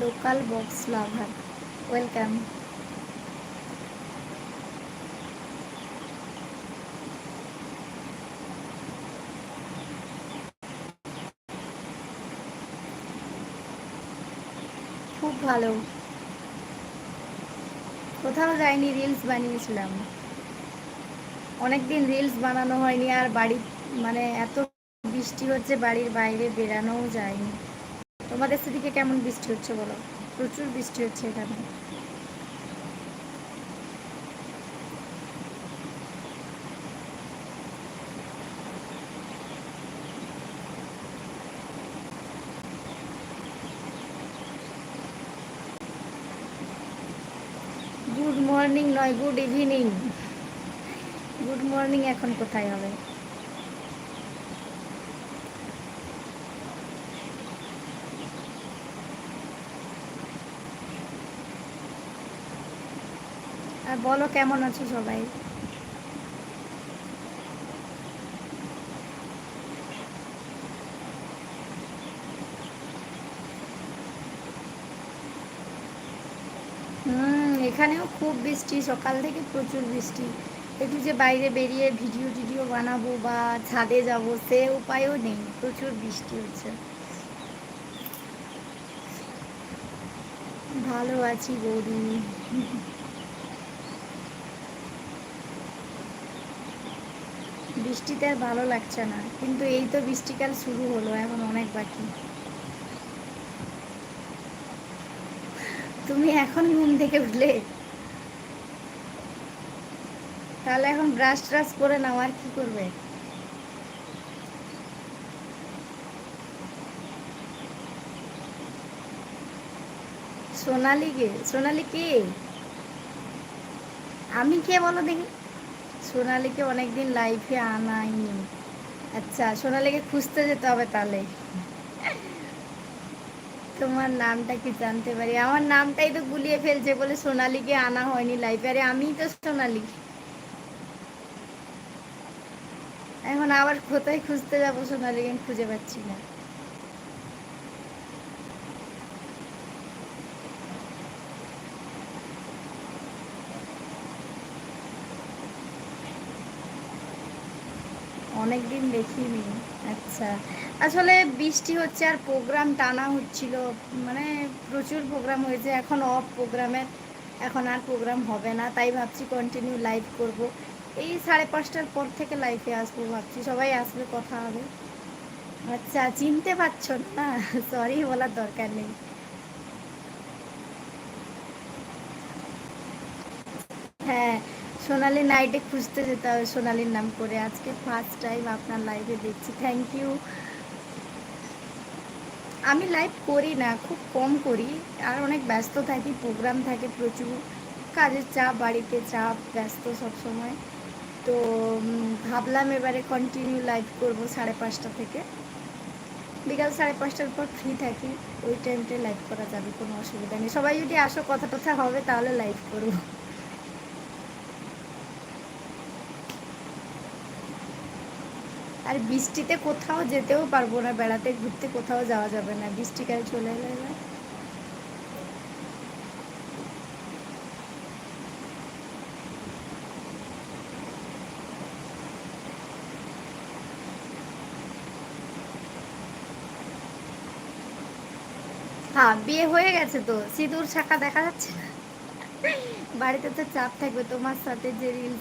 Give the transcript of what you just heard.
Local box লাভার। Welcome. খুব ভালো। কোথাও যাইনি রিলস বানিয়েছিলাম। অনেকদিন রিলস বানানো হয়নি, আর বাড়ি মানে এত বৃষ্টি হচ্ছে, বাড়ির বাইরে বেরানোও যায়নি তোমাদের সেদিকে কেমন বৃষ্টি হচ্ছে বলো? প্রচুর বৃষ্টি হচ্ছে এখানে। গুড মর্নিং নয় গুড ইভিনিং গুড মর্নিং এখন কোথায় হবে? আর বলো কেমন আছো সবাই? হুম, এখানেও খুব বৃষ্টি, সকাল থেকে প্রচুর বৃষ্টি। একটু যে বাইরে বেরিয়ে ভিডিও টিডিও বানাবো বা ছাদে যাব, সে উপায়ও নেই, প্রচুর বৃষ্টি হচ্ছে। ভালো আছি বৌদি। বৃষ্টিতে আর ভালো লাগছে না। কিন্তু এই তো বৃষ্টিকাল শুরু হলো, এখন অনেক বাকি। তুমি এখন ঘুম থেকে উঠলে? তাহলে এখন ব্রাশ ট্রাশ করে নাও, আর কি করবে? সোনালি কে সোনালি কে? আমি কে বলো দেখি। সোনালিকে অনেকদিন লাইফে আনাইনি। আচ্ছা সোনালিকে খুঁজতে যেতে হবে তাহলে। তোমার নামটা কি জানতে পারি? আমার নামটাই তো গুলিয়ে ফেলছে বলে সোনালিকে আনা হয়নি লাইফে আরে আমি তো সোনালি। এখন আবার কোথায় খুঁজতে যাব সোনালিকে? আমি খুঁজে পাচ্ছি না। অনেকদিন দেখিনি। আচ্ছা। আসলে বৃষ্টি হচ্ছে আর প্রোগ্রাম টানা হচ্ছিল। মানে প্রচুর প্রোগ্রাম হয়েছে। এখন অফ প্রোগ্রামের এখন আর প্রোগ্রাম হবে না। তাই ভাবছি কন্টিনিউ লাইভ করব। এই সাড়ে পাঁচটার পর থেকে লাইভে আসব ভাবছি। সবাই আসবে, কথা হবে। আচ্ছা চিনতে পারছ না? সরি বলার দরকার নেই। হ্যাঁ। সোনালি নাইটে খুঁজতে যেতে হবে সোনালির নাম করে। আজকে ফার্স্ট টাইম আপনার লাইভে দেখছি। থ্যাংক ইউ আমি লাইভ করি না, খুব কম করি। আর অনেক ব্যস্ত থাকি প্রোগ্রাম থাকে প্রচুর। কাজের চাপ, বাড়িতে চাপ, ব্যস্ত সব সময়। তো ভাবলাম এবারে কন্টিনিউ লাইভ করব সাড়ে পাঁচটা থেকে। বিকাল সাড়ে পাঁচটার পর ফ্রি থাকি। ওই টাইমটায় লাইভ করা যাবে, কোনো অসুবিধা নেই। সবাই যদি আসো কথা টথা হবে, তাহলে লাইভ করব। আর বৃষ্টিতে কোথাও যেতেও পারব না, বেড়াতে, ঘুরতে কোথাও যাওয়া যাবে না। বৃষ্টি বৃষ্টিকাল চলে এলে না হ্যাঁ বিয়ে হয়ে গেছে তো। সিঁদুর শাখা দেখা যাচ্ছে না? বাড়িতে তো চাপ থাকবে, তোমার সাথে যে রিলস